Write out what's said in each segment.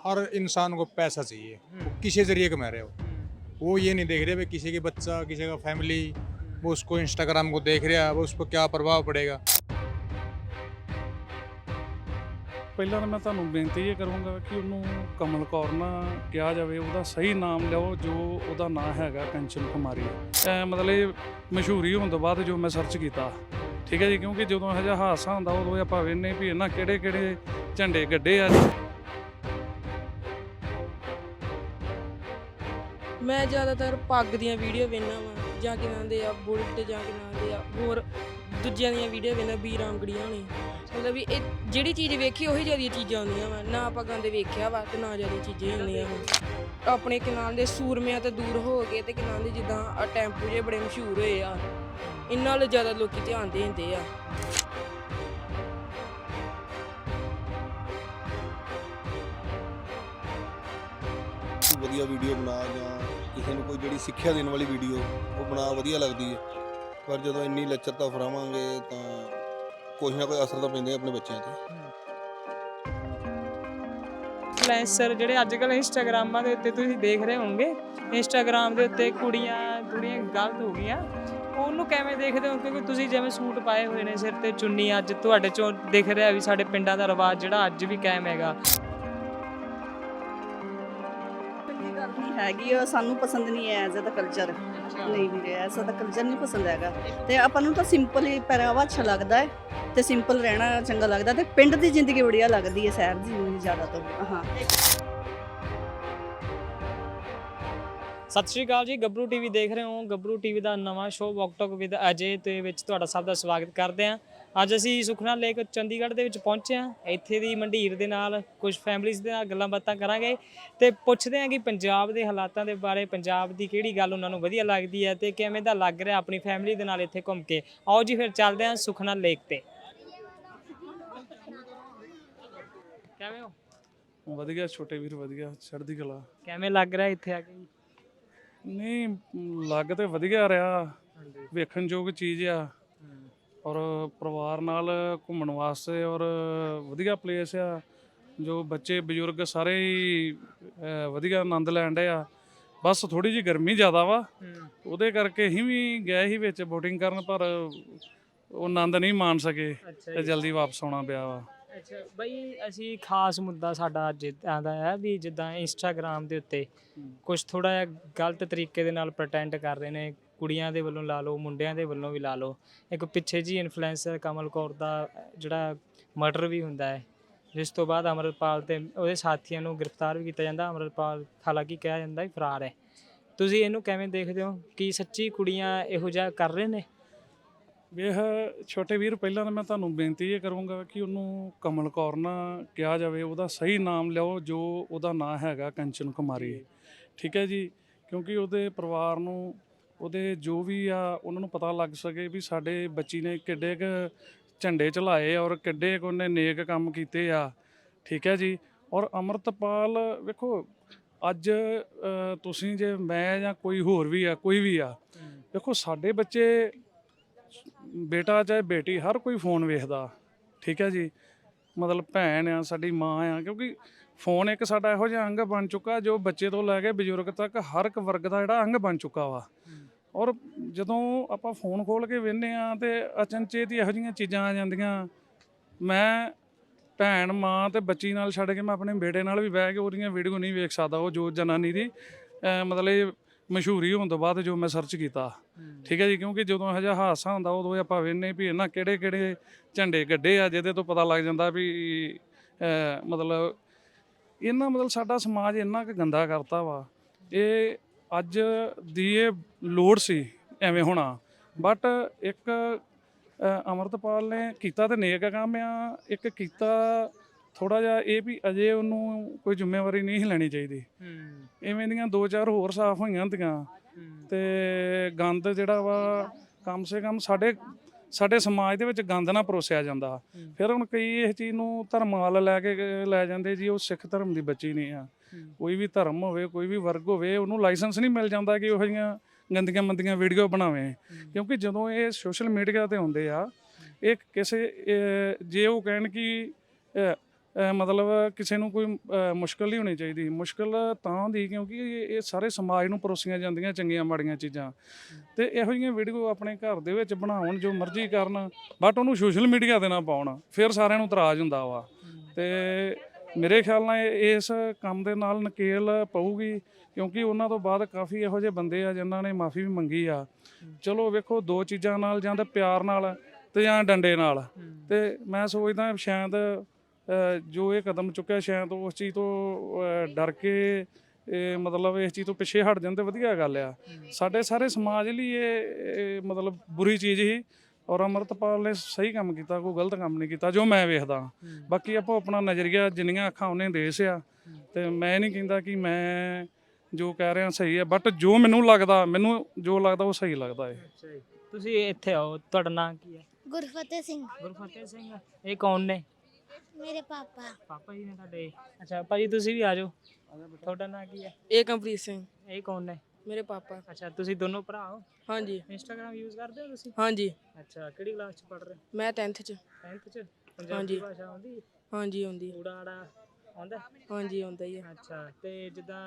हर इंसान को पैसा चाहिए वो किसी जरिए कमा रहे हो वो ये नहीं देख रहे भाई किसी के बच्चा किसी का फैमिली वो उसको इंस्टाग्राम को देख रहा है वो उस पर क्या प्रभाव पड़ेगा ਪਹਿਲਾਂ ਤਾਂ ਮੈਂ ਤੁਹਾਨੂੰ ਬੇਨਤੀ ਇਹ ਕਰੂੰਗਾ ਕਿ ਉਹਨੂੰ ਕਮਲ ਕੌਰ ਨਾ ਕਿਹਾ ਜਾਵੇ ਉਹਦਾ ਸਹੀ ਨਾਮ ਲਿਓ ਜੋ ਉਹਦਾ ਨਾਮ ਹੈਗਾ ਕੰਚਨ ਕੁਮਾਰੀ ਐ ਮਤਲਬ ਇਹ ਮਸ਼ਹੂਰੀ ਹੋਣ ਤੋਂ ਬਾਅਦ ਜੋ ਮੈਂ ਸਰਚ ਕੀਤਾ ਠੀਕ ਹੈ ਜੀ ਕਿਉਂਕਿ ਜਦੋਂ ਇਹੋ ਜਿਹਾ ਹਾਦਸਾ ਹੁੰਦਾ ਉਦੋਂ ਇਹ ਆਪਾਂ ਵੇਖਨੇ ਵੀ ਇਹਨਾਂ ਕਿਹੜੇ ਕਿਹੜੇ ਝੰਡੇ ਗੱਡੇ ਆ ਮੈਂ ਜ਼ਿਆਦਾਤਰ ਪੱਗ ਦੀਆਂ ਵੀਡੀਓ ਵੇਖਣਾ ਵਾ, ਜਾਂ ਕਿ ਨਾਂ ਦੇ ਆ, ਬੁਲਟ ਜਾਂ ਕਿ ਨਾਂ ਦੇ ਆ, ਹੋਰ ਦੂਜਿਆਂ ਦੀਆਂ ਵੀਡੀਓ ਵੇਖਣਾ ਵੀ ਰਾਮਗੜੀਆਂ ਹੋਣੀ ਮਤਲਬ ਵੀ ਇਹ ਜਿਹੜੀ ਚੀਜ਼ ਵੇਖੀ, ਉਹੀ ਜਿਹੀਆਂ ਚੀਜ਼ਾਂ ਆਉਂਦੀਆਂ ਵਾ, ਨਾ ਪੱਗਾਂ ਦੇ ਵੇਖਿਆ ਵਾ ਤੇ ਨਾ ਜ਼ਿਆਦਾ ਚੀਜ਼ਾਂ ਹੀ ਹੁੰਦੀਆਂ ਵਾ। ਆਪਣੇ ਕਿਨਾਲ ਦੇ ਸੂਰਮਿਆਂ ਤੋਂ ਦੂਰ ਹੋ ਗਏ ਤੇ ਕਿਨਾਂ ਦੇ ਜਿੱਦਾਂ ਆ ਟੈਂਪੂ ਜੇ ਬੜੇ ਮਸ਼ਹੂਰ ਹੋਏ ਆ, ਇਹਨਾਂ ਨਾਲ ਜ਼ਿਆਦਾ ਲੋਕੀ ਧਿਆਨ ਦੇਂਦੇ ਆ। ਵਧੀਆ ਵੀਡੀਓ ਬਣਾ ਜਾਂ ਕਿਸੇ ਨੂੰ ਕੋਈ ਜਿਹੜੀ ਸਿੱਖਿਆ ਦੇਣ ਵਾਲੀ ਵੀਡੀਓ ਉਹ ਬਣਾ ਵਧੀਆ ਲੱਗਦੀ ਹੈ। ਪਰ ਜਦੋਂ ਇੰਨੀ ਲੱਚਰਤਾ ਫਰਾਵਾਂਗੇ ਤਾਂ ਕੁਛ ਨਾ ਕੋਈ ਅਸਰ ਤਾਂ ਪੈਂਦਾ ਹੀ ਆਪਣੇ ਬੱਚਿਆਂ ਤੇ। ਇਨਫਲੂਐਂਸਰ ਜਿਹੜੇ ਅੱਜ ਕੱਲ੍ਹ ਇੰਸਟਾਗ੍ਰਾਮਾਂ ਦੇ ਉੱਤੇ ਤੁਸੀਂ ਦੇਖ ਰਹੇ ਹੋਵੋਗੇ ਇੰਸਟਾਗ੍ਰਾਮ ਦੇ ਉੱਤੇ ਕੁੜੀਆਂ ਕੁੜੀਆਂ ਗਲਤ ਹੋ ਗਈਆਂ। ਉਹਨੂੰ ਕਿਵੇਂ ਦੇਖਦੇ ਹੋ? ਕਿਉਂਕਿ ਤੁਸੀਂ ਜਿਵੇਂ ਸੂਟ ਪਾਏ ਹੋਏ ਨੇ ਸਿਰ ਤੇ ਚੁੰਨੀ, ਅੱਜ ਤੁਹਾਡੇ ਚੋਂ ਦਿਖ ਰਿਹਾ ਵੀ ਸਾਡੇ ਪਿੰਡਾਂ ਦਾ ਰਿਵਾਜ ਜਿਹੜਾ ਅੱਜ ਵੀ ਕਾਇਮ ਹੈਗਾ। ਚੰਗੀ ਗੱਲ ਨਹੀਂ ਹੈਗੀ ਉਹ ਸਾਨੂੰ ਪਸੰਦ ਨਹੀਂ ਹੈ ਐਜ਼ ਅ ਕਲਚਰ ਨਹੀਂ ਵੀਰੇ ਐਸਾ ਤਾਂ ਕਲਚਰ ਨਹੀਂ ਪਸੰਦ ਹੈਗਾ। ਤੇ ਆਪਾਂ ਨੂੰ ਤਾਂ ਸਿੰਪਲ ਹੀ ਪਹਿਰਾਵਾ ਅੱਛਾ ਲੱਗਦਾ ਹੈ ਤੇ ਸਿੰਪਲ ਰਹਿਣਾ ਚੰਗਾ ਲੱਗਦਾ ਤੇ ਪਿੰਡ ਦੀ ਜ਼ਿੰਦਗੀ ਬੜੀਆ ਲੱਗਦੀ ਹੈ ਸ਼ਹਿਰ ਦੀ ਜ਼ਿੰਦਗੀ ਜ਼ਿਆਦਾ ਤੋਂ। ਹਾਂ। ਸਤਿ ਸ਼੍ਰੀ ਅਕਾਲ ਜੀ ਗੱਭਰੂ ਟੀਵੀ ਦੇਖ ਰਹੇ ਹੋ। ਗੱਭਰੂ ਟੀਵੀ ਦਾ ਨਵਾਂ ਸ਼ੋਅ ਵੌਕਟੌਕ ਵਿਦ ਅਜੇ ਤੇ ਵਿੱਚ ਤੁਹਾਡਾ ਸਭ ਦਾ ਸਵਾਗਤ ਕਰਦੇ ਹਾਂ। ਅੱਜ ਅਸੀਂ ਸੁਖਨਾ ਲੇਕ ਚੰਡੀਗੜ੍ਹ ਦੇ ਵਿੱਚ ਪਹੁੰਚੇ ਹਾਂ। ਇੱਥੇ ਦੀ ਮੰਡੀਰ ਦੇ ਨਾਲ ਕੁਝ ਫੈਮਿਲੀਜ਼ ਦੇ ਨਾਲ ਗੱਲਾਂ ਬਾਤਾਂ ਕਰਾਂਗੇ ਤੇ ਪੁੱਛਦੇ ਹਾਂ ਕਿ ਪੰਜਾਬ ਦੇ ਹਾਲਾਤਾਂ ਦੇ ਬਾਰੇ ਪੰਜਾਬ ਦੀ ਕਿਹੜੀ ਗੱਲ ਉਹਨਾਂ ਨੂੰ ਵਧੀਆ ਲੱਗਦੀ ਹੈ ਤੇ ਕਿਵੇਂ ਦਾ ਲੱਗ ਰਿਹਾ ਆਪਣੀ ਫੈਮਿਲੀ ਦੇ ਨਾਲ ਇੱਥੇ ਘੁੰਮ ਕੇ। ਆਓ ਜੀ ਫਿਰ ਚੱਲਦੇ ਹਾਂ ਸੁਖਨਾ ਲੇਕ ਤੇ। ਕਿਵੇਂ ਹੋ? ਵਧੀਆ ਛੋਟੇ ਵੀਰ ਵਧੀਆ ਚੜ੍ਹਦੀ ਕਲਾ। ਕਿਵੇਂ ਲੱਗ ਰਿਹਾ ਇੱਥੇ ਆ ਕੇ? ਨਹੀਂ ਲੱਗ ਤੇ ਵਧੀਆ ਰਿਹਾ। ਵੇਖਣ ਯੋਗ ਚੀਜ਼ ਆ। ਔਰ ਪਰਿਵਾਰ ਨਾਲ ਘੁੰਮਣ ਵਾਸਤੇ ਔਰ ਵਧੀਆ ਪਲੇਸ ਆ। ਜੋ ਬੱਚੇ ਬਜ਼ੁਰਗ ਸਾਰੇ ਹੀ ਅਹ, ਵਧੀਆ ਆਨੰਦ ਲੈਣ ਡਏ ਆ। ਬਸ ਥੋੜੀ ਜੀ ਗਰਮੀ ਜ਼ਿਆਦਾ ਵਾ। ਉਹਦੇ ਕਰਕੇ ਅਸੀਂ ਵੀ ਗਏ ਸੀ ਵਿੱਚ ਬੋਟਿੰਗ ਕਰਨ ਪਰ ਉਹ ਆਨੰਦ ਨਹੀਂ ਮਾਣ ਸਕੇ ਅੱਛਾ ਤੇ ਜਲਦੀ ਵਾਪਸ ਆਉਣਾ ਪਿਆ ਵਾ। ਅੱਛਾ ਬਈ ਅਸੀਂ ਖਾਸ ਮੁੱਦਾ ਸਾਡਾ ਅੱਜ ਆਂਦਾ ਹੈ ਵੀ ਜਿੱਦਾਂ ਇੰਸਟਾਗ੍ਰam ਦੇ ਉੱਤੇ ਕੁਝ ਥੋੜਾ ਜਿਹਾ ਗਲਤ ਤਰੀਕੇ ਦੇ ਨਾਲ ਪ੍ਰਟੈਂਡ ਕਰ ਰਹੇ ਨੇ ਕੁੜੀਆਂ ਦੇ ਵੱਲੋਂ ਲਾ ਲਓ ਮੁੰਡਿਆਂ ਦੇ ਵੱਲੋਂ ਵੀ ਲਾ ਲਓ। ਇੱਕ ਪਿੱਛੇ ਜੀ ਇਨਫਲੂਐਂਸਰ ਕਮਲ ਕੌਰ ਦਾ ਜਿਹੜਾ ਮਰਡਰ ਵੀ ਹੁੰਦਾ ਹੈ ਜਿਸ ਤੋਂ ਬਾਅਦ ਅਮਰਪਾਲ ਤੇ ਉਹਦੇ ਸਾਥੀਆਂ ਨੂੰ ਗ੍ਰਿਫਤਾਰ ਵੀ ਕੀਤਾ ਜਾਂਦਾ। ਅਮਰਪਾਲ ਹਾਲਾਂਕਿ ਕਿਹਾ ਜਾਂਦਾ ਵੀ ਫਰਾਰ ਹੈ। ਤੁਸੀਂ ਇਹਨੂੰ ਕਿਵੇਂ ਦੇਖਦੇ ਹੋ? ਕਿ ਸੱਚੀ ਕੁੜੀਆਂ ਇਹੋ ਜਿਹਾ ਕਰ ਰਹੇ ਨੇ? ਵੇਖ ਛੋਟੇ ਵੀਰ ਪਹਿਲਾਂ ਤਾਂ ਮੈਂ ਤੁਹਾਨੂੰ ਬੇਨਤੀ ਇਹ ਕਰੂੰਗਾ ਕਿ ਉਹਨੂੰ ਕਮਲ ਕੌਰ ਨਾ ਕਿਹਾ ਜਾਵੇ। ਉਹਦਾ ਸਹੀ ਨਾਮ ਲਿਓ ਜੋ ਉਹਦਾ ਨਾਮ ਹੈਗਾ ਕੰਚਨ ਕੁਮਾਰੀ। ਠੀਕ ਹੈ ਜੀ? ਕਿਉਂਕਿ ਉਹਦੇ ਪਰਿਵਾਰ ਨੂੰ ਉਹਦੇ ਜੋ ਵੀ ਆ, ਉਹਨਾਂ ਨੂੰ ਪਤਾ ਲੱਗ ਸਕੇ ਵੀ ਸਾਡੇ ਬੱਚੀ ਨੇ ਕਿੱਡੇ ਕੁ ਝੰਡੇ ਚਲਾਏ ਔਰ ਕਿੱਡੇ ਕੁ ਉਹਨੇ ਨੇਕ ਕੰਮ ਕੀਤੇ ਆ। ਠੀਕ ਹੈ ਜੀ? ਔਰ ਅਮਰਤਪਾਲ, ਵੇਖੋ, ਅੱਜ ਤੁਸੀਂ ਜੇ ਮੈਂ ਜਾਂ ਕੋਈ ਹੋਰ ਵੀ ਆ, ਕੋਈ ਵੀ ਆ ਦੇਖੋ ਸਾਡੇ ਬੱਚੇ ਬੇਟਾ ਚਾਹੇ ਬੇਟੀ, ਹਰ ਕੋਈ ਫੋਨ ਵੇਖਦਾ। ਠੀਕ ਹੈ ਜੀ? ਮਤਲਬ ਭੈਣ ਆ, ਸਾਡੀ ਮਾਂ ਆ, ਕਿਉਂਕਿ ਫੋਨ ਇੱਕ ਸਾਡਾ ਇਹੋ ਜਿਹਾ ਅੰਗ ਬਣ ਚੁੱਕਾ ਜੋ ਬੱਚੇ ਤੋਂ ਲੈ ਕੇ ਬਜ਼ੁਰਗ ਤੱਕ ਹਰ ਇੱਕ ਵਰਗ ਦਾ ਜਿਹੜਾ ਅੰਗ ਬਣ ਚੁੱਕਾ ਵਾ। ਔਰ ਜਦੋਂ ਆਪਾਂ ਫੋਨ ਖੋਲ ਕੇ ਵੇਖਨੇ ਆ ਤੇ ਅਚਨਚੇਤ ਹੀ ਇਹੋ ਜਿਹੀਆਂ ਚੀਜ਼ਾਂ ਆ ਜਾਂਦੀਆਂ। ਮੈਂ ਭੈਣ ਮਾਂ ਤੇ ਬੱਚੀ ਨਾਲ ਛੱਡ ਕੇ ਮੈਂ ਆਪਣੇ ਬੇਟੇ ਨਾਲ ਵੀ ਬਹਿ ਕੇ ਉਹਦੀਆਂ ਵੀਡੀਓ ਨਹੀਂ ਵੇਖ ਸਕਦਾ ਉਹ ਜੋ ਜਨਾਨੀ ਦੀ ਮਤਲਬ ਮਸ਼ਹੂਰੀ ਹੋਣ ਤੋਂ ਬਾਅਦ ਜੋ ਮੈਂ ਸਰਚ ਕੀਤਾ। ਠੀਕ ਹੈ ਜੀ ਕਿਉਂਕਿ ਜਦੋਂ ਇਹੋ ਜਿਹਾ ਹਾਦਸਾ ਹੁੰਦਾ ਉਦੋਂ ਆਪਾਂ ਵੇਖਨੇ ਵੀ ਇਹਨਾਂ ਕਿਹੜੇ ਕਿਹੜੇ ਝੰਡੇ ਗੱਡੇ ਆ ਜਿਹਦੇ ਤੋਂ ਪਤਾ ਲੱਗ ਜਾਂਦਾ ਵੀ ਮਤਲਬ ਇਹਨਾਂ ਮਤਲਬ ਸਾਡਾ ਸਮਾਜ ਇੰਨਾ ਕੁ ਗੰਦਾ ਕਰਤਾ ਵਾ। ਇਹ ਅੱਜ ਦੀ ਇਹ ਲੋੜ ਸੀ ਐਵੇਂ ਹੋਣਾ। ਬਟ ਇੱਕ ਅਮਰਤਪਾਲ ਨੇ ਕੀਤਾ ਤੇ ਨੇਕ ਕੰਮ ਆ। ਇੱਕ ਕੀਤਾ ਥੋੜਾ ਜਿਹਾ ਇਹ ਵੀ ਅਜੇ ਉਹਨੂੰ ਕੋਈ ਜ਼ਿੰਮੇਵਾਰੀ ਨਹੀਂ ਲੈਣੀ ਚਾਹੀਦੀ। ਇਵੇਂ ਦੀਆਂ ਦੋ ਚਾਰ ਹੋਰ ਸਾਫ਼ ਹੋਈਆਂ ਹੁੰਦੀਆਂ। ਤੇ ਗੰਦ ਜਿਹੜਾ ਵਾ ਕਮ ਸੇ ਕਮ ਸਾਡੇ ਸਾਡੇ ਸਮਾਜ ਦੇ ਵਿੱਚ ਗੰਦ ਨਾ ਪਰੋਸਿਆ ਜਾਂਦਾ। ਫਿਰ ਹੁਣ ਕਈ ਇਸ ਚੀਜ਼ ਨੂੰ ਧਰਮ ਵੱਲ ਲੈ ਕੇ ਲੈ ਜਾਂਦੇ ਜੀ ਉਹ ਸਿੱਖ ਧਰਮ ਦੀ ਬੱਚੀ ਨਹੀਂ ਆ। ਕੋਈ ਵੀ ਧਰਮ ਹੋਵੇ ਕੋਈ ਵੀ ਵਰਗ ਹੋਵੇ ਉਹਨੂੰ ਲਾਇਸੈਂਸ ਨਹੀਂ ਮਿਲ ਜਾਂਦਾ ਕਿ ਉਹੋ ਜਿਹੀਆਂ ਗੰਦੀਆਂ ਮੰਦੀਆਂ ਵੀਡੀਓ ਬਣਾਵੇ। ਕਿਉਂਕਿ ਜਦੋਂ ਇਹ ਸੋਸ਼ਲ ਮੀਡੀਆ ਤੇ ਹੁੰਦੇ ਆ ਇਹ ਕਿਸੇ ਜੇ ਉਹ ਕਹਿਣ ਕਿ ਮਤਲਬ ਕਿਸੇ ਨੂੰ ਕੋਈ, ਅਹ ਮੁਸ਼ਕਲ ਨਹੀਂ ਹੋਣੀ ਚਾਹੀਦੀ। ਮੁਸ਼ਕਲ ਤਾਂ ਹੁੰਦੀ ਕਿਉਂਕਿ ਇਹ ਸਾਰੇ ਸਮਾਜ ਨੂੰ ਪਰੋਸੀਆਂ ਜਾਂਦੀਆਂ ਚੰਗੀਆਂ ਮਾੜੀਆਂ ਚੀਜ਼ਾਂ। ਤੇ ਇਹੋ ਜਿਹੀਆਂ ਵੀਡੀਓ ਆਪਣੇ ਘਰ ਦੇ ਵਿੱਚ ਬਣਾਉਣ ਜੋ ਮਰਜ਼ੀ ਕਰਨ ਬਟ ਉਹਨੂੰ ਸੋਸ਼ਲ ਮੀਡੀਆ ਤੇ ਨਾ ਪਾਉਣ, ਫਿਰ ਸਾਰਿਆਂ ਨੂੰ ਇਤਰਾਜ਼ ਹੁੰਦਾ ਵਾ। ਤੇ ਮੇਰੇ ਖਿਆਲ ਨਾਲ ਇਸ ਕੰਮ ਦੇ ਨਾਲ ਨਕੇਲ ਪਊਗੀ, ਕਿਉਂਕਿ ਉਹਨਾਂ ਤੋਂ ਬਾਅਦ ਕਾਫੀ ਇਹੋ ਜਿਹੇ ਬੰਦੇ ਆ ਜਿਨ੍ਹਾਂ ਨੇ ਮਾਫੀ ਵੀ ਮੰਗੀ ਆ। ਚਲੋ ਵੇਖੋ ਦੋ ਚੀਜ਼ਾਂ ਨਾਲ ਜਾਂ ਤਾਂ ਪਿਆਰ ਨਾਲ ਤੇ ਜਾਂ ਡੰਡੇ ਨਾਲ। ਤੇ ਮੈਂ ਸੋਚਦਾ ਸ਼ਾਇਦ ਜੋ ਇਹ ਕਦਮ ਚੁੱਕਿਆ ਸ਼ਾਇਦ ਉਸ ਚੀਜ਼ ਤੋਂ ਡਰ ਕੇ ਇਹ ਮਤਲਬ ਇਸ ਚੀਜ਼ ਤੋਂ ਪਿੱਛੇ ਹਟ ਜਾਣ ਤੇ ਵਧੀਆ ਗੱਲ ਆ। ਸਾਡੇ ਸਾਰੇ ਸਮਾਜ ਲਈ ਇਹ ਮਤਲਬ ਬੁਰੀ ਚੀਜ਼ ਹੀ ਔਰ ਅਮਰਤਪਾਲ ਨੇ ਸਹੀ ਕੰਮ ਕੀਤਾ ਕੋਈ ਗਲਤ ਕੰਮ ਨਹੀਂ ਕੀਤਾ ਜੋ ਮੈਂ ਵੇਖਦਾ। ਬਾਕੀ ਆਪੋ ਆਪਣਾ ਨਜ਼ਰੀਆ ਜਿੰਨੀਆਂ ਅੱਖਾਂ ਉਹਨੇ ਦੇਸ ਆ ਤੇ ਮੈਂ ਨਹੀਂ ਕਹਿੰਦਾ ਕਿ ਮੈਂ ਜੋ ਕਹਿ ਰਿਹਾ ਸਹੀ ਹੈ ਬਟ ਜੋ ਮੈਨੂੰ ਲੱਗਦਾ ਮੈਨੂੰ ਜੋ ਲੱਗਦਾ ਉਹ ਸਹੀ ਲੱਗਦਾ ਹੈ ਅੱਛਾ ਜੀ। ਤੁਸੀਂ ਇੱਥੇ ਆਓ ਤੁਹਾਡਾ ਨਾਮ ਕੀ ਹੈ ਗੁਰਫਤਿਹ ਸਿੰਘ। ਗੁਰਫਤਿਹ ਸਿੰਘ। ਇਹ ਕੌਣ ਨੇ? ਮੇਰੇ ਪਾਪਾ। ਪਾਪਾ ਜੀ ਨੇ ਤੁਹਾਡੇ। ਅੱਛਾ ਭਾਜੀ ਤੁਸੀਂ ਵੀ ਆ ਜਾਓ। ਤੁਹਾਡਾ ਨਾਮ ਕੀ ਹੈ? ਏਕਮਪ੍ਰੀਤ ਸਿੰਘ। ਇਹ ਕੌਣ ਨੇ? ਮੇਰੇ ਪਾਪਾ। ਅੱਛਾ ਤੁਸੀਂ ਦੋਨੋਂ ਭਰਾ ਹੋ? ਹਾਂਜੀ। ਇੰਸਟਾਗ੍ਰam ਯੂਜ਼ ਕਰਦੇ ਹੋ ਤੁਸੀਂ? ਹਾਂਜੀ। ਅੱਛਾ ਕਿਹੜੀ ਕਲਾਸ ਚ ਪੜ੍ਹ ਰਹੇ ਮੈਂ 10th ਚ। 10th ਚ? ਪੰਜਾਬੀ ਹਾਂਜੀ। ਭਾਸ਼ਾ ਆਉਂਦੀ? ਹਾਂਜੀ ਆਉਂਦੀ। ਊੜਾ ਆੜਾ ਆਉਂਦਾ? ਹਾਂਜੀ ਆਉਂਦਾ ਹੀ ਹੈ। ਅੱਛਾ ਤੇ ਜਿੱਦਾਂ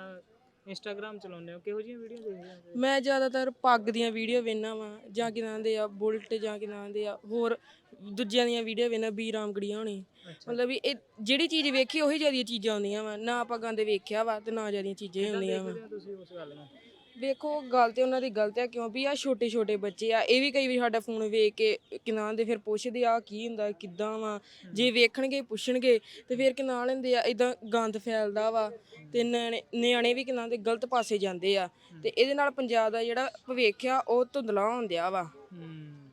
ਇੰਸਟਾਗ੍ਰam ਚਲਾਉਂਦੇ ਹੋ? ਕਿਹੋ ਜਿਹੀਆਂ ਵੀਡੀਓ ਦੇਖਦੇ ਹੋ? ਮੈਂ ਜ਼ਿਆਦਾਤਰ ਪੱਗ ਦੀਆਂ ਵੀਡੀਓ ਵੇਖਣਾ ਵਾਂ ਜਾਂ ਕਿ ਨਾਂ ਦੇ ਆ ਬੁਲਟ ਜਾਂ ਕਿ ਨਾਂ ਦੇ ਆ ਹੋਰ ਦੂਜਿਆਂ ਦੀਆਂ ਵੀਡੀਓ ਵੇਖਣਾ ਬੀ ਰਾਮਗੜੀਆਂ ਹੋਣੀ। ਮਤਲਬ ਵੀ ਇਹ ਜਿਹੜੀ ਚੀਜ਼ ਵੇਖੀ ਉਹੀ ਜਿਆਦੀਆਂ ਚੀਜ਼ਾਂ ਆਉਂਦੀਆਂ ਵਾ ਨਾ ਆਪਾਂ ਗਾਂਦੇ ਵੇਖਿਆ ਵਾ ਤੇ ਨਾ ਜਿਆਦੀਆਂ ਚੀਜ਼ਾਂ ਹੀ ਆਉਂਦੀਆਂ ਵਾ। ਤੁਸੀਂ ਉਸ ਗੱਲ ਨੂੰ? ਵੇਖੋ ਗੱਲ ਤੇ ਉਹਨਾਂ ਦੀ ਗਲਤ ਹੈ ਕਿਉਂ ਵੀ ਆ ਛੋਟੇ ਛੋਟੇ ਬੱਚੇ ਆ ਇਹ ਵੀ ਕਈ ਵਾਰੀ ਸਾਡਾ ਫੋਨ ਵੇਖ ਕੇ ਕਿਨਾਂ ਦੇ ਫਿਰ ਪੁੱਛਦੇ ਆ ਕੀ ਹੁੰਦਾ ਕਿੱਦਾਂ ਵਾ? ਜੇ ਵੇਖਣਗੇ ਪੁੱਛਣਗੇ ਤੇ ਫਿਰ ਕਿਨਾਂ ਲੈਂਦੇ ਆ ਇਦਾਂ ਗੰਦ ਫੈਲਦਾ ਵਾ ਤੇ ਨਿਆਣੇ ਨਿਆਣੇ ਵੀ ਕਿਨਾਂ ਦੇ ਗਲਤ ਪਾਸੇ ਜਾਂਦੇ ਆ ਤੇ ਇਹਦੇ ਨਾਲ ਪੰਜਾਬ ਦਾ ਜਿਹੜਾ ਭਵਿੱਖ ਆ ਉਹ ਧੁੰਦਲਾ ਹੁੰਦਿਆ ਵਾ। ਹੂੰ।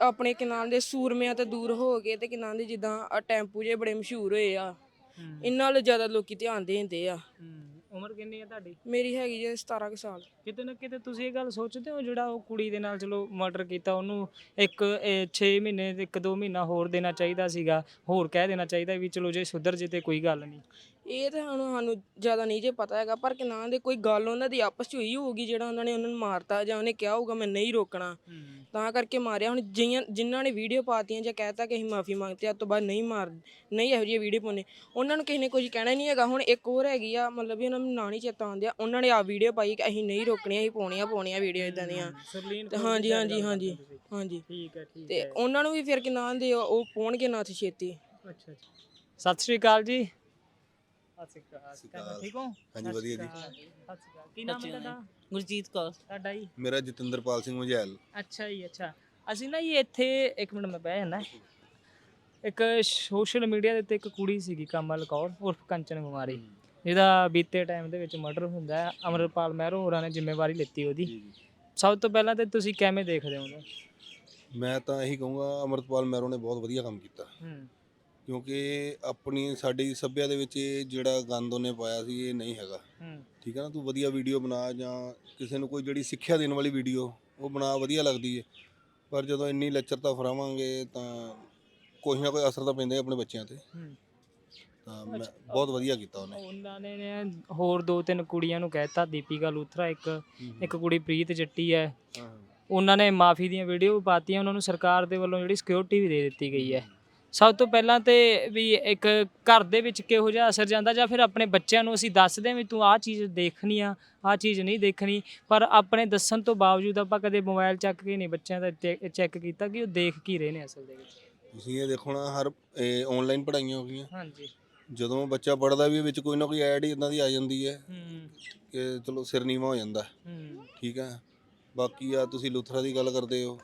ਆਪਣੇ ਕਿਨਾਂ ਦੇ ਸੂਰਮਿਆਂ ਤੋਂ ਦੂਰ ਹੋ ਕੇ ਤੇ ਕਿਨਾਂ ਦੇ ਜਿੱਦਾਂ ਆ ਟੈਂਪੂ ਜੇ ਬੜੇ ਮਸ਼ਹੂਰ ਹੋਏ ਆ ਹੂੰ। ਇਹਨਾਂ ਨਾਲ ਜ਼ਿਆਦਾ ਲੋਕੀ ਧਿਆਨ ਦੇਂਦੇ ਆ। ਹੂੰ। ਉਮਰ ਕਿੰਨੀ ਹੈ ਤੁਹਾਡੀ? ਮੇਰੀ ਹੈਗੀ ਜੇ 17 ਕੁ ਸਾਲ। ਕਿਤੇ ਨਾ ਕਿਤੇ ਤੁਸੀਂ ਇਹ ਗੱਲ ਸੋਚਦੇ ਹੋ ਜਿਹੜਾ ਉਹ ਕੁੜੀ ਦੇ ਨਾਲ ਚਲੋ ਮਰਡਰ ਕੀਤਾ ਉਹਨੂੰ ਇੱਕ 6 ਮਹੀਨੇ ਤੇ ਇੱਕ ਦੋ ਮਹੀਨਾ ਹੋਰ ਦੇਣਾ ਚਾਹੀਦਾ ਸੀਗਾ ਹੋਰ ਕਹਿ ਦੇਣਾ ਚਾਹੀਦਾ ਵੀ ਚਲੋ ਜੇ ਸੁਧਰ ਜੇ ਤੇ ਕੋਈ ਗੱਲ ਨਹੀਂ। ਇਹ ਤਾਂ ਹੁਣ ਸਾਨੂੰ ਜ਼ਿਆਦਾ ਨਹੀਂ ਜੇ ਪਤਾ ਹੈਗਾ ਪਰ ਕਿਨਾਂ ਦੇ ਕੋਈ ਗੱਲ ਉਹਨਾਂ ਦੀ ਆਪਸ 'ਚ ਹੋਈ ਹੋਊਗੀ ਜਿਹੜਾ ਉਹਨਾਂ ਨੇ ਉਹਨਾਂ ਨੂੰ ਮਾਰਤਾ ਜਾਂ ਉਹਨੇ ਕਿਹਾ ਹੋਊਗਾ ਮੈਂ ਨਹੀਂ ਰੋਕਣਾ। ਤਾਂ ਕਰਕੇ ਮਾਰਿਆ। ਹੁਣ ਜਿਹੀਆਂ ਜਿਨ੍ਹਾਂ ਨੇ ਵੀਡੀਓ ਪਾਤੀਆਂ ਜਾਂ ਕਹਿਤਾ ਕਿ ਅਸੀਂ ਮਾਫੀ ਮੰਗਤੇ ਆ ਤੋਂ ਬਾਅਦ ਨਹੀਂ ਮਾਰ ਨਹੀਂ ਇਹੋ ਜਿਹੀ ਵੀਡੀਓ ਪਾਉਣੇ ਉਹਨਾਂ ਨੂੰ ਕਿਸੇ ਨੇ ਕੁਝ ਕਹਿਣਾ ਹੀ ਨਹੀਂ ਹੈਗਾ। ਹੁਣ ਇੱਕ ਹੋਰ ਹੈਗੀ ਆ ਮਤਲਬ ਵੀ ਉਹਨਾਂ ਨੂੰ ਨਾਂ ਨਹੀਂ ਚੇਤਾ ਆਉਂਦਿਆ ਉਹਨਾਂ ਨੇ ਆ ਵੀਡੀਓ ਪਾਈ ਕਿ ਅਸੀਂ ਨਹੀਂ ਰੋਕਣੀਆਂ ਅਸੀਂ ਪਾਉਣੀਆਂ ਪਾਉਣੀਆਂ ਵੀਡੀਓ ਇਦਾਂ ਦੀਆਂ। ਸਰਲੀਨ ਤੇ ਹਾਂਜੀ ਹਾਂਜੀ ਹਾਂਜੀ। ਹਾਂਜੀ। ਠੀਕ ਹੈ ਠੀਕ ਤੇ ਉਹਨਾਂ ਨੂੰ ਵੀ ਫਿਰ ਕਿਨਾਂ ਦੇ ਉਹ ਪਾਉਣਗੇ ਨਾ ਤੇ ਛੇਤੀ। ਅੱਛਾ ਅੱਛਾ। ਸਤਿ ਸ਼੍ਰੀ ਅਕਾਲ ਜੀ। ਸਤਿ ਸ਼੍ਰੀ ਅਕਾਲ। ਸ਼੍ਰੀ ਅਕਾਲ। ਠੀਕ ਹੋ? ਹਾਂਜੀ, ਵਧੀਆ ਜੀ। ਸਤਿ ਸ਼੍ਰੀ ਅਕਾਲ। ਕੀ ਨਾਮ ਹੈ ਤੁਹਾਡਾ? ਗੁਰਜੀਤ ਕੌਰ। ਤੁਹਾਡਾ ਜੀ? ਮੇਰਾ ਜਤਿੰਦਰਪਾਲ ਸਿੰਘ ਮਝੈਲ। ਅੱਛਾ ਜੀ ਅੱਛਾ। ਅਸੀਂ ਨਾ ਜੀ ਇੱਥੇ ਇੱਕ ਮਿੰਟ ਮੈਂ ਬਹਿ ਜਾਣਾ ਇੱਕ ਸੋਸ਼ਲ ਮੀਡੀਆ ਦੇ ਉੱਤੇ ਇੱਕ ਕੁੜੀ ਸੀਗੀ ਕਮਲ ਕੌਰ ਉਰਫ ਕੰਚਨ ਕੁਮਾਰੀ। ਜਿਹਦਾ ਬੀਤੇ ਟਾਈਮ ਦੇ ਵਿੱਚ ਮਰਡਰ ਹੁੰਦਾ ਹੈ। ਅਮਰਪਾਲ ਮਹਿਰੋ ਹੋਰਾਂ ਨੇ ਜ਼ਿੰਮੇਵਾਰੀ ਲਿੱਤੀ ਉਹਦੀ। ਸਭ ਤੋਂ ਪਹਿਲਾਂ ਤੇ ਤੁਸੀਂ ਕਿਵੇਂ ਦੇਖਦੇ ਹੋ ਉਹਨੂੰ? ਮੈਂ ਤਾਂ ਇਹੀ ਕਹੂੰਗਾ ਅਮਰਤਪਾਲ ਮੈਰੋ ਨੇ ਬਹੁਤ ਵਧੀਆ ਕੰਮ ਕੀਤਾ। ਹੂੰ। ਕਿਉਂਕਿ ਆਪਣੀ ਸਾਡੀ ਸੱਭਿਆ ਦੇ ਵਿੱਚ ਇਹ ਜਿਹੜਾ ਗੰਦ ਉਹਨੇ ਪਾਇਆ ਸੀ ਇਹ ਨਹੀਂ ਹੈਗਾ। ਹੂੰ। ਠੀਕ ਹੈ ਨਾ? ਤੂੰ ਵਧੀਆ ਵੀਡੀਓ ਬਣਾ ਜਾਂ ਕਿਸੇ ਨੂੰ ਕੋਈ ਜਿਹੜੀ ਸਿੱਖਿਆ ਦੇਣ ਵਾਲੀ ਵੀਡੀਓ ਉਹ ਬਣਾ ਵਧੀਆ ਲੱਗਦੀ ਹੈ ਪਰ ਜਦੋਂ ਇੰਨੀ ਲੱਚਰਤਾ ਫਰਾਵਾਂਗੇ ਤਾਂ ਕੁਛ ਨਾ ਕੋਈ ਅਸਰ ਤਾਂ ਪੈਂਦਾ ਹੀ ਆਪਣੇ ਬੱਚਿਆਂ ਤੇ। ਹੂੰ। ਤਾਂ ਮੈਂ ਬਹੁਤ ਵਧੀਆ ਕੀਤਾ ਉਹਨੇ। ਉਹਨਾਂ ਨੇ ਨੇ ਹੋਰ ਦੋ ਤਿੰਨ ਕੁੜੀਆਂ ਨੂੰ ਕਹਿਤਾ ਦੀਪਿਕਾ ਲੂਥਰਾ ਇੱਕ ਇੱਕ ਕੁੜੀ ਪ੍ਰੀਤ ਜੱਟੀ ਹੈ ਹਾਂ। ਉਹਨਾਂ ਨੇ ਮਾਫੀ ਦੀਆਂ ਵੀਡੀਓ ਪਾਤੀਆਂ ਉਹਨਾਂ ਨੂੰ ਸਰਕਾਰ ਦੇ ਵੱਲੋਂ ਜਿਹੜੀ ਸਿਕਿਉਰਿਟੀ ਵੀ ਦੇ ਦਿੱਤੀ ਗਈ ਹੈ। ਸਭ ਤੋਂ ਪਹਿਲਾਂ ਤੇ ਵੀ ਇੱਕ ਘਰ ਦੇ ਵਿੱਚ ਕਿਹੋ ਜਿਹਾ ਅਸਰ ਜਾਂਦਾ ਜਾਂ ਫਿਰ ਆਪਣੇ ਬੱਚਿਆਂ ਨੂੰ ਅਸੀਂ ਦੱਸਦੇ ਹਾਂ ਵੀ ਤੂੰ ਆਹ ਚੀਜ਼ ਦੇਖਣੀ ਆ ਆਹ ਚੀਜ਼ ਨਹੀਂ ਦੇਖਣੀ ਪਰ ਆਪਣੇ ਦੱਸਣ ਤੋਂ ਬਾਵਜੂਦ ਆਪਾਂ ਕਦੇ ਮੋਬਾਈਲ ਚੱਕ ਕੇ ਨਹੀਂ ਬੱਚਿਆਂ ਦਾ ਚੈੱਕ ਕੀਤਾ ਕਿ ਉਹ ਦੇਖ ਕੀ ਰਹੇ ਨੇ ਅਸਲ ਦੇ ਵਿੱਚ। ਤੁਸੀਂ ਇਹ ਦੇਖੋ ਨਾ ਹਰ ਆਨਲਾਈਨ ਪੜ੍ਹਾਈਆਂ ਹੋ ਗਈਆਂ। ਹਾਂਜੀ। ਜਦੋਂ ਬੱਚਾ ਪੜ੍ਹਦਾ ਵੀ ਵਿੱਚ ਕੋਈ ਨਾ ਕੋਈ ਐਡ ਹੀ ਇਦਾਂ ਦੀ ਆ ਜਾਂਦੀ ਹੈ ਹੂੰ। ਕਿ ਚਲੋ ਸਿਰ ਨੀਵਾ ਹੋ ਜਾਂਦਾ। ਹੂੰ। ਠੀਕ ਹੈ? ਬਾਕੀ ਆ ਤੁਸੀਂ ਲੁਥਰਾ ਦੀ ਗੱਲ ਕਰਦੇ ਹੋ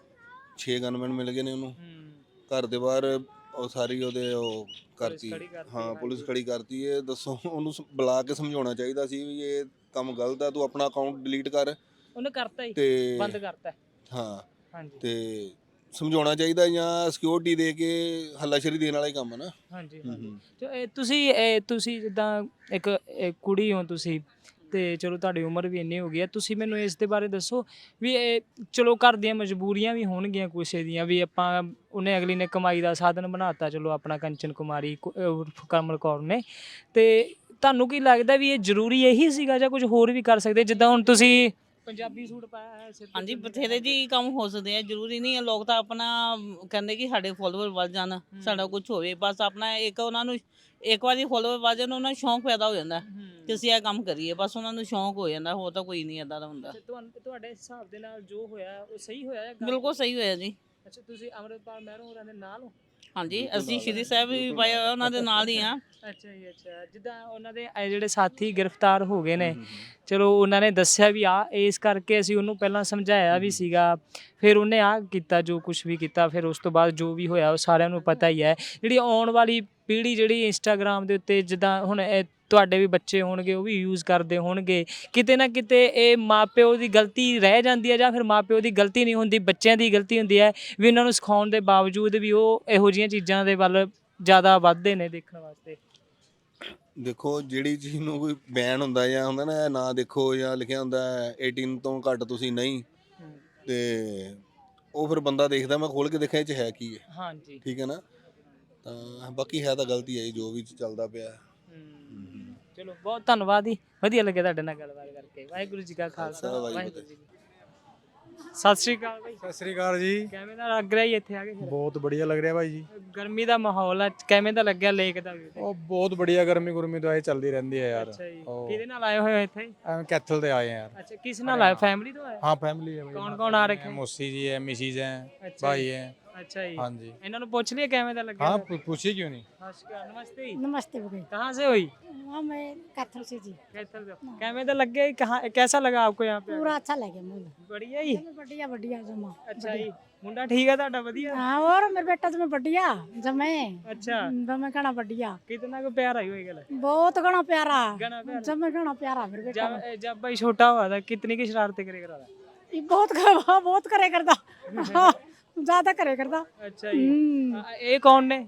6 ਗਨਮੈਨ ਮਿਲ ਗਏ ਨੇ ਉਹਨੂੰ। ਹੂੰ। ਘਰ ਦੇ ਬਾਹਰ ਉਹ ਸਾਰੀ ਉਹਦੇ ਉਹ ਕਰਤੀ। ਖੜੀ ਕਰਤੀ, ਹਾਂ ਪੁਲਿਸ। ਖੜੀ ਕਰਤੀ। ਇਹ ਦੱਸੋ ਉਹਨੂੰ ਸ- ਬੁਲਾ ਕੇ ਸਮਝਾਉਣਾ ਚਾਹੀਦਾ ਸੀ ਵੀ ਇਹ ਕੰਮ ਗਲਤ ਆ ਤੂੰ ਆਪਣਾ ਅਕਾਊਂਟ ਡਿਲੀਟ ਕਰ। ਉਹਨੇ ਕਰਤਾ ਹੀ ਤੇ ਬੰਦ ਕਰਤਾ। ਹਾਂ ਹਾਂਜੀ। ਤੇ ਸਮਝਾਉਣਾ ਚਾਹੀਦਾ ਜਾਂ ਸਿਕਿਉਰਿਟੀ ਦੇ ਕੇ ਹੱਲਾਸ਼ੇਰੀ ਦੇਣ ਵਾਲਾ ਹੀ ਕੰਮ ਹੈ ਨਾ। ਹਾਂਜੀ ਹਾਂਜੀ। ਇਹ ਤੁਸੀਂ ਇਹ ਤੁਸੀਂ ਜਿੱਦਾਂ ਇੱਕ ਇਹ ਕੁੜੀ ਹੋ ਤੁਸੀਂ ਤੇ ਚਲੋ ਤੁਹਾਡੀ ਉਮਰ ਵੀ ਇੰਨੀ ਹੋ ਗਈ ਹੈ। ਤੁਸੀਂ ਮੈਨੂੰ ਇਸ ਦੇ ਬਾਰੇ ਦੱਸੋ ਵੀ ਇਹ ਚਲੋ ਘਰ ਦੀਆਂ ਮਜਬੂਰੀਆਂ ਵੀ ਹੋਣਗੀਆਂ ਕਿਸੇ ਦੀਆਂ ਵੀ ਆਪਾਂ ਉਹਨੇ ਅਗਲੀ ਨੇ ਕਮਾਈ ਦਾ ਸਾਧਨ ਬਣਾਤਾ, ਚਲੋ ਆਪਣਾ ਕੰਚਨ ਕੁਮਾਰੀ, ਕੁ- ਉਰਫ ਕਮਲ ਕੌਰ ਨੇ। ਤੇ ਤੁਹਾਨੂੰ ਕੀ ਲੱਗਦਾ ਵੀ ਇਹ ਜ਼ਰੂਰੀ ਇਹੀ ਸੀਗਾ ਜਾਂ ਕੁਝ ਹੋਰ ਵੀ ਕਰ ਸਕਦੇ? ਜਿੱਦਾਂ ਹੁਣ ਤੁਸੀਂ ਪੰਜਾਬੀ ਸੂਟ ਪਾਇਆ ਹੈ ਸਿਰ ਤੇ ਹਾਂਜੀ ਬਥੇਰੇ ਜੀ ਕੰਮ ਹੋ ਸਕਦੇ ਆ ਜ਼ਰੂਰੀ ਨਹੀਂ ਹੈ ਲੋਕ ਤਾਂ ਆਪਣਾ ਕਹਿੰਦੇ ਕਿ ਸਾਡੇ ਫੋਲੋਅਰ ਵੱਧ ਜਾਣ ਸਾਡਾ ਕੁਝ ਹੋਵੇ ਬਸ ਆਪਣਾ ਇੱਕ ਉਹਨਾਂ ਨੂੰ ਇੱਕ ਵਾਰੀ ਫੋਲੋਅਰ ਵੱਧ ਜਾਣ ਉਹਨਾਂ ਨੂੰ ਸ਼ੌਂਕ ਪੈਦਾ ਹੋ ਜਾਂਦਾ। ਕਿ ਅਸੀਂ ਇਹ ਕੰਮ ਕਰੀਏ ਬਸ ਉਹਨਾਂ ਨੂੰ ਸ਼ੌਂਕ ਹੋ ਜਾਂਦਾ ਹੋਰ ਤਾਂ ਕੋਈ ਨਹੀਂ ਏਦਾਂ ਦਾ ਹੁੰਦਾ। ਅੱਛਾ, ਤੁਹਾਨੂੰ ਤੁਹਾਡੇ ਹਿਸਾਬ ਦੇ ਨਾਲ ਜੋ ਹੋਇਆ ਉਹ ਸਹੀ ਹੋਇਆ ਜਾਂ ਗਲਤ? ਬਿਲਕੁਲ ਸਹੀ ਹੋਇਆ ਜੀ। ਅੱਛਾ ਤੁਸੀਂ ਅਮਰਿਤਪਾਲ ਮਹਿਰੋ ਹੋਰਾਂ ਦੇ ਨਾਲ ਹੋ? ਹਾਂਜੀ ਅਸੀਂ ਸ਼੍ਰੀ ਸਾਹਿਬ ਵੀ ਪਾਇਆ ਹੋਇਆ ਉਹਨਾਂ ਦੇ ਨਾਲ ਹੀ ਆ। ਅੱਛਾ ਜੀ ਅੱਛਾ। ਜਿੱਦਾਂ ਉਹਨਾਂ ਦੇ ਇਹ ਜਿਹੜੇ ਸਾਥੀ ਗ੍ਰਿਫਤਾਰ ਹੋ ਗਏ ਨੇ ਚਲੋ ਉਹਨਾਂ ਨੇ ਦੱਸਿਆ ਵੀ ਆ ਇਸ ਕਰਕੇ ਅਸੀਂ ਉਹਨੂੰ ਪਹਿਲਾਂ ਸਮਝਾਇਆ ਵੀ ਸੀਗਾ। ਫਿਰ ਉਹਨੇ ਆ ਕੀਤਾ ਜੋ ਕੁਝ ਵੀ ਕੀਤਾ, ਫਿਰ ਉਸ ਤੋਂ ਬਾਅਦ ਜੋ ਵੀ ਹੋਇਆ ਉਹ ਸਾਰਿਆਂ ਨੂੰ ਪਤਾ ਹੀ ਹੈ। ਜਿਹੜੀ ਆਉਣ ਵਾਲੀ ਪੀੜ੍ਹੀ ਜਿਹੜੀ ਇੰਸਟਾਗ੍ਰam ਦੇ ਉੱਤੇ ਜਿੱਦਾਂ ਹੁਣ ਇਹ ਤੁਹਾਡੇ ਵੀ ਬੱਚੇ ਹੋਣਗੇ, ਉਹ ਵੀ ਯੂਜ਼ ਕਰਦੇ ਹੋਣਗੇ। ਕਿਤੇ ਨਾ ਕਿਤੇ ਇਹ ਮਾਪਿਓ ਦੀ ਗਲਤੀ ਰਹਿ ਜਾਂਦੀ ਹੈ ਜਾਂ ਫਿਰ ਮਾਪਿਓ ਦੀ ਗਲਤੀ ਨਹੀਂ ਹੁੰਦੀ, ਬੱਚਿਆਂ ਦੀ ਗਲਤੀ ਹੁੰਦੀ ਹੈ, ਵੀ ਉਹਨਾਂ ਨੂੰ ਸਿਖਾਉਣ ਦੇ ਬਾਵਜੂਦ ਵੀ ਉਹ ਇਹੋ ਜਿਹੀਆਂ ਚੀਜ਼ਾਂ ਦੇ ਵੱਲ ਜ਼ਿਆਦਾ ਵੱਧਦੇ ਨੇ ਦੇਖਣ ਵਾਸਤੇ। ਦੇਖੋ, ਜਿਹੜੀ ਚੀਜ਼ ਨੂੰ ਕੋਈ ਬੈਨ ਹੁੰਦਾ ਜਾਂ ਹੁੰਦਾ ਨਾ, ਇਹ ਨਾ ਦੇਖੋ ਜਾਂ ਲਿਖਿਆ ਹੁੰਦਾ 18 ਤੋਂ ਘੱਟ ਤੁਸੀਂ ਨਹੀਂ ਤੇ ਉਹ ਫਿਰ ਬੰਦਾ ਦੇਖਦਾ ਮੈਂ ਖੋਲ ਕੇ ਦੇਖਿਆ ਇਹ ਚ ਹੈ ਕੀ ਹੈ। ਹਾਂਜੀ। ਠੀਕ ਹੈ ਨਾ? ਤਾਂ ਬਾਕੀ ਹੈ ਤਾਂ ਗਲਤੀ ਹੈ ਜੀ, ਜੋ ਵੀ ਚੱਲਦਾ ਪਿਆ। ਹੈ। ਹਮ, ਚਲੋ ਬਹੁਤ ਧੰਨਵਾਦ ਜੀ। ਵਧੀਆ ਲੱਗਿਆ ਤੁਹਾਡੇ ਨਾਲ ਗੱਲਬਾਤ ਕਰਕੇ। ਵਾਹਿਗੁਰੂ ਜੀ ਕਾ ਖਾਲਸਾ ਵਾਹਿਗੁਰੂ ਵਾਹਿਗੁਰੂ ਜੀ ਕੀ ਫਤਿਹ। ਸਤਿ ਸ੍ਰੀ ਅਕਾਲ ਬਾਈ। ਸਤਿ ਸ੍ਰੀ ਅਕਾਲ ਜੀ। ਕਿਵੇਂ ਦਾ ਲੱਗ ਰਿਹਾ ਜੀ ਇੱਥੇ ਆ ਕੇ ਬਹੁਤ ਬੜੀਆ ਲੱਗ ਰਿਹਾ ਭਾਈ ਜੀ। ਗਰਮੀ ਦਾ ਮਾਹੌਲ ਆ ਕਿਵੇਂ ਦਾ ਲੱਗਿਆ ਲੇਕ ਦਾ ਵੀ? ਉਹ ਬਹੁਤ ਬੜੀਆ ਗਰਮੀ ਗੁਰਮੀ ਤਾਂ ਚੱਲਦੀ ਰਹਿੰਦੀ ਹੈ ਯਾਰ। ਕਿਹਦੇ ਨਾਲ ਆਏ ਹੋਏ ਹੋ ਇੱਥੇ? ਐਵੇਂ ਕੈਥਲ ਤੇ ਆਏ ਆ ਯਾਰ। ਅੱਛਾ ਕਿਸ ਨਾਲ ਆਏ? ਫੈਮਿਲੀ ਤੋਂ ਆਏ? ਹਾਂ ਫੈਮਿਲੀ ਹੈ ਭਾਈ ਕੌਣ ਕੌਣ ਆ ਰੱਖੇ ਮੋਸੀ ਜੀ ਹੈ ਮਿਸਿਸ ਹੈ ਭਾਈ ਹੈ। हैं ਅੱਛਾ ਜੀ हाँ जी ਇਹਨਾਂ ਨੂੰ ਪੁੱਛ ਲਿਆ ਕਿਵੇਂ ਦਾ ਲੱਗਿਆ हाँ पू- पूछिए क्यों नहीं नमस्कार नमस्ते नमस्ते बगैर कहाँ से हुई हाँ मैं कैथल से जी कैथल से कैमे ਦਾ ਲੱਗੇ कहाँ कैसा लगा आपको यहाँ पे पूरा अच्छा लगे मुझे बढ़िया ही बढ़िया बढ़िया जमा ਅੱਛਾ ਜੀ ਮੁੰਡਾ ਠੀਕ ਹੈ ਤੁਹਾਡਾ ਵਧੀਆ हाँ और मेरे बेटा तुम्हें बढ़िया जमे ਅੱਛਾ जमे घना बढ़िया कितना को प्यार आई हुई गल बहुत घना प्यारा घना प्यारा जमे घना प्यारा मेरे बेटा जब जब भाई छोटा हुआ था कितनी की शरारतें करे करा था ये बहुत हाँ, बहुत करे करता हाँ, ज्यादा करे करता ਅੱਛਾ ਜੀ हम्म, ਆ, ਇਹ ਕੌਣ ਨੇ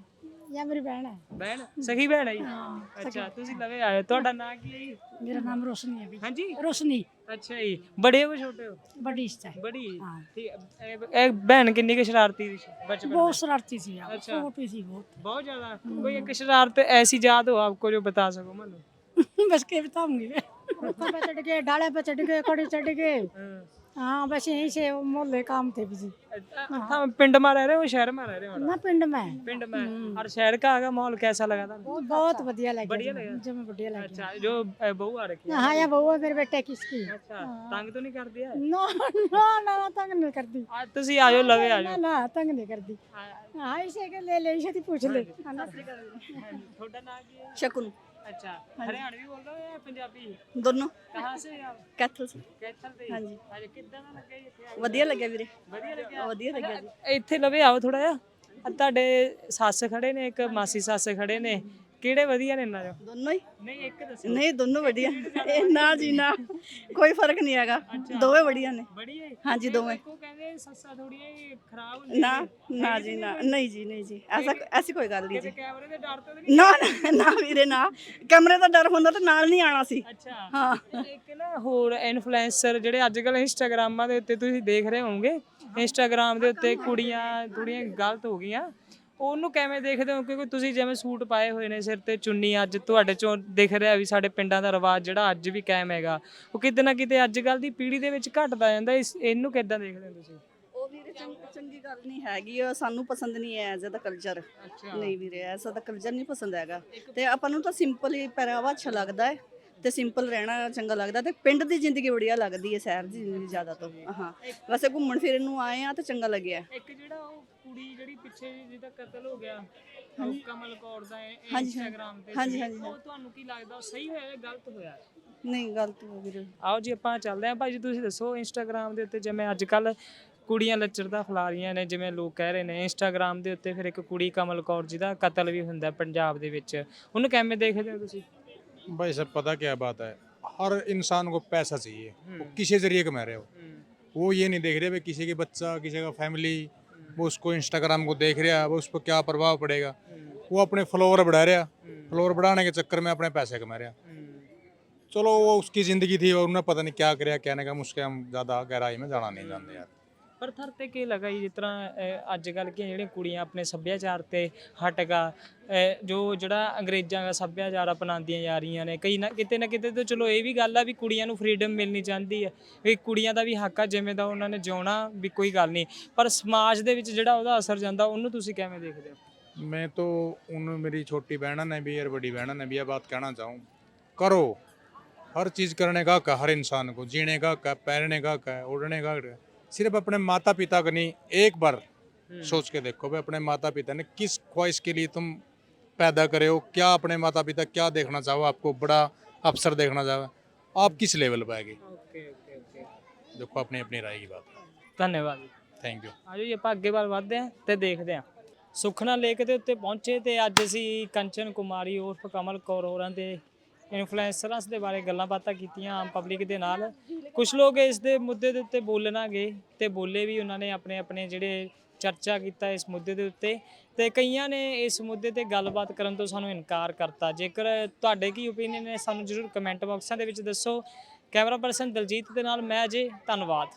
ये मेरी बहन है ਬਹਿਣ ਸਖੀ ਭੈਣ ਹੈ ਜੀ हाँ, ਅੱਛਾ ਤੁਸੀਂ ਲਵੇ ਆਏ ਹੋ। ਤੁਹਾਡਾ ਨਾਂ ਕੀ ਹੈ ਜੀ मेरा नाम रोशनी है अभी ਹਾਂਜੀ रोशनी ਅੱਛਾ ਜੀ ਬੜੇ ਹੋ ਛੋਟੇ ਹੋ बड़ी इच्छा है बड़ी हाँ। ठीक है। ए- एक बहन किन्नी की शरारती थी बचपन में बहुत शरारती थी यार अच्छा। छोटी सी बहुत बहुत ज्यादा कोई एक शरारत ऐसी याद हो आपको जो बता सको मनु बस के बताऊंगी ऊपर पे चढ़ गए डाले पे चढ़ गए कड़ी चढ़ गए हाँ हाँ बस यहीं से मोहल्ले काम थे जी हम पिंड में रह रहे हो शहर में रह रहे हो ना पिंड में पिंड में और शहर का आगा माहौल कैसा लगा था बहुत बढ़िया लगा बढ़िया लगा जो मैं बढ़िया लगा अच्छा जो बहू आ रखी है हां या बहू है मेरे बेटे की इसकी अच्छा तंग तो नहीं कर दिया नो नो ना तंग नहीं कर दी आज ਤੁਸੀਂ ਆ ਜਾਓ ਲਵੇ ਆ ਜਾਓ ਨਾ ਤੰਗ ਨਹੀਂ ਕਰਦੀ ਹਾਂ ਇਸੇ ਕੇ ਲੈ ਲੈ ਇਸੇ ਦੀ ਪੁੱਛ ਲੈ ਤੁਹਾਡਾ ਨਾਮ ਕੀ ਹੈ ਸ਼ਕੁਨ अच्छा हरियाणवी बोल रहे हो या पंजाबी ਦੋਨੋਂ कहाँ से हैं आप ਕੈਥਲ ਸੇ कैथल से ਹਾਂਜੀ। ਅੱਜ ਕਿੱਦਾਂ ਦਾ ਲੱਗਿਆ ਜੀ ਇੱਥੇ ਆ ਕੇ? ਵਧੀਆ ਲੱਗਿਆ ਵੀਰੇ ਵਧੀਆ ਲੱਗਿਆ ਵਧੀਆ ਲੱਗਿਆ ਜੀ ਇੱਥੇ ਲਵੇ ਆਓ ਥੋੜਾ ਜਿਹਾ ਆਹ ਤੁਹਾਡੇ ਸੱਸ ਖੜੇ ਨੇ ਇੱਕ ਮਾਸੀ ਸੱਸ ਖੜੇ ਨੇ ਕਿਹੜੇ ਵਧੀਆ ਨੇ ਇਹਨਾਂ ਚੋਂ? ਦੋਨੋਂ ਹੀ? ਨਹੀਂ ਇੱਕ ਦੱਸੋ। ਨਹੀਂ ਦੋਨੋਂ ਵਧੀਆ। ਇਹ ਨਾ ਜੀ ਨਾ ਕੋਈ ਫ਼ਰਕ ਨਹੀਂ ਹੈਗਾ। ਦੋਵੇਂ ਵਧੀਆ ਨੇ। ਬੜੀ ਹੈ। ਹਾਂਜੀ ਦੋਵੇਂ। ਕੋ ਕਹਿੰਦੇ ਸੱਸਾਂ ਥੋੜੀਆਂ ਖਰਾਬ ਹੁੰਦੀਆਂ ਨਾ ਨਾ। ਜੀ ਨਾ। ਨਹੀਂ ਜੀ ਨਹੀਂ ਜੀ। ਐਸਾ ਐਸੀ ਕੋਈ ਗੱਲ ਨਹੀਂ ਜੀ। ਕੈਮਰੇ ਦੇ ਡਰ ਤੋਂ ਨਹੀਂ ਨਾ ਨਾ ਵੀਰੇ ਨਾ। ਕਮਰੇ ਦਾ ਡਰ ਹੁੰਦਾ ਤਾਂ ਨਾਲ ਨਹੀਂ ਆਣਾ ਸੀ। ਅੱਛਾ। ਹਾਂ। ਇੱਕ ਨਾ ਹੋਰ ਇਨਫਲੂਐਂਸਰ ਜਿਹੜੇ ਅੱਜ ਕੱਲ ਇੰਸਟਾਗ੍ਰਾਮਾਂ ਦੇ ਉੱਤੇ ਤੁਸੀਂ ਦੇਖ ਰਹੇ ਹੋਵੋਗੇ। ਇੰਸਟਾਗ੍ਰਾਮ ਦੇ ਉੱਤੇ ਕੁੜੀਆਂ ਕੁੜੀਆਂ ਗਲਤ ਹੋ ਗਈਆਂ। ਉਹਨੂੰ ਕਿਵੇਂ ਦੇਖਦੇ ਹੋ? ਕਿਉਂਕਿ ਤੁਸੀਂ ਜਿਵੇਂ ਸੂਟ ਪਾਏ ਹੋਏ ਨੇ ਸਿਰ ਤੇ ਚੁੰਨੀ ਅੱਜ ਤੁਹਾਡੇ ਚੋਂ ਦਿਖ ਰਿਹਾ ਵੀ ਸਾਡੇ ਪਿੰਡਾਂ ਦਾ ਰਿਵਾਜ ਜਿਹੜਾ ਅੱਜ ਵੀ ਕਾਇਮ ਹੈਗਾ। ਉਹ ਕਿਤੇ ਨਾ ਕਿਤੇ ਅੱਜ ਕੱਲ ਦੀ ਪੀੜ੍ਹੀ ਦੇ ਵਿੱਚ ਘਟਦਾ ਜਾਂਦਾ ਇਸ ਇਹਨੂੰ ਕਿੱਦਾਂ ਦੇਖਦੇ ਹੋ ਤੁਸੀਂ? ਉਹ ਵੀਰੇ ਚੰਗ- ਚੰਗੀ ਗੱਲ ਨਹੀਂ ਹੈਗੀ ਉਹ ਸਾਨੂੰ ਪਸੰਦ ਨਹੀਂ ਹੈ ਐਜ਼ ਦਾ ਕਲਚਰ ਨਹੀਂ ਵੀਰੇ ਐਸਾ ਤਾਂ ਕਲਚਰ ਨਹੀਂ ਪਸੰਦ ਹੈਗਾ। ਤੇ ਆਪਾਂ ਨੂੰ ਤਾਂ ਸਿੰਪਲ ਹੀ ਪਹਿਰਾਵਾ ਅੱਛਾ ਲੱਗਦਾ ਹੈ। ਤੇ ਸਿੰਪਲ ਰਹਿਣਾ ਚੰਗਾ ਲੱਗਦਾ ਤੇ ਪਿੰਡ ਦੀ ਜ਼ਿੰਦਗੀ ਬੜੀਆ ਲੱਗਦੀ ਹੈ ਸ਼ਹਿਰ ਦੀ ਜ਼ਿੰਦਗੀ ਜ਼ਿਆਦਾ ਤੋਂ। ਹਾਂ ਵੈਸੇ ਘੁੰਮਣ ਫਿਰਨ ਨੂੰ ਆਏ ਆ ਤੇ ਚੰਗਾ ਲੱਗਿਆ। ਇੱਕ ਜਿਹੜਾ ਉਹ ਕੁੜੀ ਜਿਹੜੀ ਪਿੱਛੇ ਜਿਹਦਾ ਕਤਲ ਹੋ ਗਿਆ ਉਹ ਕਮਲ ਕੌਰ ਦਾ ਹਾਂਜੀ, ਇੰਸਟਾਗ੍ਰਾਮ ਤੇ ਹਾਂਜੀ। ਹਾਂਜੀ, ਉਹ ਤੁਹਾਨੂੰ ਕੀ ਲੱਗਦਾ ਉਹ ਸਹੀ ਹੋਇਆ ਜਾਂ ਗਲਤ ਹੋਇਆ? ਨਹੀਂ ਗਲਤ ਹੋ ਵੀਰੇ ਆਓ ਜੀ ਆਪਾਂ ਚੱਲਦੇ ਹਾਂ। ਭਾਜੀ ਤੁਸੀਂ ਦੱਸੋ ਇੰਸਟਾਗ੍ਰam ਦੇ ਉੱਤੇ ਜਿਵੇਂ ਅੱਜ ਕੱਲ ਕੁੜੀਆਂ ਲੱਚਰਦਾ ਫੈਲਾ ਰਹੀਆਂ ਨੇ ਜਿਵੇਂ ਲੋਕ ਕਹਿ ਰਹੇ ਨੇ ਇੰਸਟਾਗ੍ਰam ਦੇ ਉੱਤੇ ਫਿਰ ਇੱਕ ਕੁੜੀ ਕਮਲ ਕੌਰ ਜੀ ਦਾ ਕਤਲ ਵੀ ਹੁੰਦਾ ਪੰਜਾਬ ਦੇ ਵਿੱਚ। ਉਹਨੂੰ ਕਿਵੇਂ ਦੇਖਦੇ ਹੋ ਤੁਸੀਂ? भाई सब पता क्या बात है? हर इंसान को पैसा चाहिए। वो किसी ज़रिए कमा रहे हो। वो ये नहीं देख रहे भाई किसी के बच्चा किसी का फैमिली वो उसको इंस्टाग्राम को देख रहा है वो उस पर क्या प्रभाव पड़ेगा? वो अपने फॉलोअर बढ़ा रहा। फॉलोअर बढ़ाने के चक्कर में अपने पैसे कमा रहा। चलो वो उसकी ज़िंदगी थी और उन्हें पता नहीं क्या कराया क्या नहीं कहा उसके हम ज़्यादा गहराई में जाना नहीं जानते यार। ਪਰ ਥਰ ਤੇ ਕੀ ਲਗਾ ਜੀ ਜਿਸ ਤਰ੍ਹਾਂ ਅੱਜ ਕੱਲ ਕੀ ਜਿਹੜੀਆਂ ਕੁੜੀਆਂ ਆਪਣੇ ਸੱਭਿਆਚਾਰ ਤੇ ਹਟਗਾ ਜੋ ਜਿਹੜਾ ਅੰਗਰੇਜ਼ਾਂ ਦਾ ਸੱਭਿਆਚਾਰ ਅਪਣਾਉਂਦੀਆਂ ਜਾ ਰਹੀਆਂ ਨੇ, ਕਈ ਨਾ ਕਿਤੇ ਨਾ ਕਿਤੇ ਤਾਂ ਚਲੋ ਇਹ ਵੀ ਗੱਲ ਆ ਵੀ ਕੁੜੀਆਂ ਨੂੰ ਫਰੀडम ਮਿਲਣੀ ਚਾਹੁੰਦੀ ਹੈ ਵੀ ਕੁੜੀਆਂ ਦਾ ਵੀ ਹੱਕ ਆ, ਜਿਵੇਂ ਦਾ ਉਹਨਾਂ ਨੇ ਜਿਉਣਾ ਵੀ ਕੋਈ ਗੱਲ ਨਹੀਂ, ਪਰ ਸਮਾਜ ਦੇ ਵਿੱਚ ਜਿਹੜਾ ਉਹਦਾ ਅਸਰ ਜਾਂਦਾ, ਉਹਨੂੰ ਤੁਸੀਂ ਕਿਵੇਂ ਦੇਖਦੇ ਹੋ? ਮੈਂ ਤਾਂ ਉਹਨੂੰ ਮੇਰੀ ਛੋਟੀ बहनन ਨੇ ਵੀ ਯਾਰ ਵੱਡੀ बहनन ਨੇ ਵੀ, ਇਹ ਬਾਤ ਕਹਿਣਾ ਚਾਹੂੰ, ਕਰੋ, ਹਰ ਚੀਜ਼ ਕਰਨੇ का हक ਹਰ ਇਨਸਾਨ इंसान ਜੀਣੇ जीने का हक है पहनने का हक है सिर्फ अपने माता पिता का नहीं एक बार सोच के देखो भाई अपने माता पिता ने किस ख्वाहिश के लिए तुम पैदा करे हो क्या अपने माता पिता क्या देखना चाहो आपको बड़ा अफसर देखना चाहो आप किस लेवल पर आएगी ਓਕੇ ਓਕੇ ਓਕੇ देखो अपनी अपनी राय की बात ਧੰਨਵਾਦ थैंक यू ਆਜੋ ਜੀ ਆਪਾਂ ਅੱਗੇ ਵੱਲ ਵਧਦੇ ਹਾਂ ਤੇ ਦੇਖਦੇ ਹਾਂ ਸੁਖਨਾ ਲੇਕ ਦੇ ਉੱਤੇ ਪਹੁੰਚੇ ਤੇ ਅੱਜ ਅਸੀਂ ਕੰਚਨ ਕੁਮਾਰੀ ਉਰਫ ਕਮਲ ਕੌਰ ਹੋਰਾਂ ਦੇ ਇਨਫਲੂਐਂਸਰਸ ਦੇ ਬਾਰੇ ਗੱਲਾਂ ਬਾਤਾਂ ਕੀਤੀਆਂ ਆਮ ਪਬਲਿਕ ਦੇ ਨਾਲ। ਕੁਝ ਲੋਕ ਇਸ ਦੇ ਮੁੱਦੇ ਦੇ ਉੱਤੇ ਬੋਲਣਾਗੇ ਤੇ ਬੋਲੇ ਵੀ ਉਹਨਾਂ ਨੇ ਆਪਣੇ ਆਪਣੇ ਜਿਹੜੇ ਚਰਚਾ ਕੀਤਾ ਇਸ ਮੁੱਦੇ ਦੇ ਉੱਤੇ ਤੇ ਕਈਆਂ ਨੇ ਇਸ ਮੁੱਦੇ ਤੇ ਗੱਲਬਾਤ ਕਰਨ ਤੋਂ ਸਾਨੂੰ ਇਨਕਾਰ ਕਰਤਾ। ਜੇਕਰ ਤੁਹਾਡੇ ਕੀ ਓਪੀਨੀਅਨ ਹੈ ਸਾਨੂੰ ਜਰੂਰ ਕਮੈਂਟ ਬਾਕਸਾਂ ਦੇ ਵਿੱਚ ਦੱਸੋ। ਕੈਮਰਾ ਪਰਸਨ ਦਲਜੀਤ ਦੇ ਨਾਲ ਮੈਂ ਅਜੇ, ਧੰਨਵਾਦ।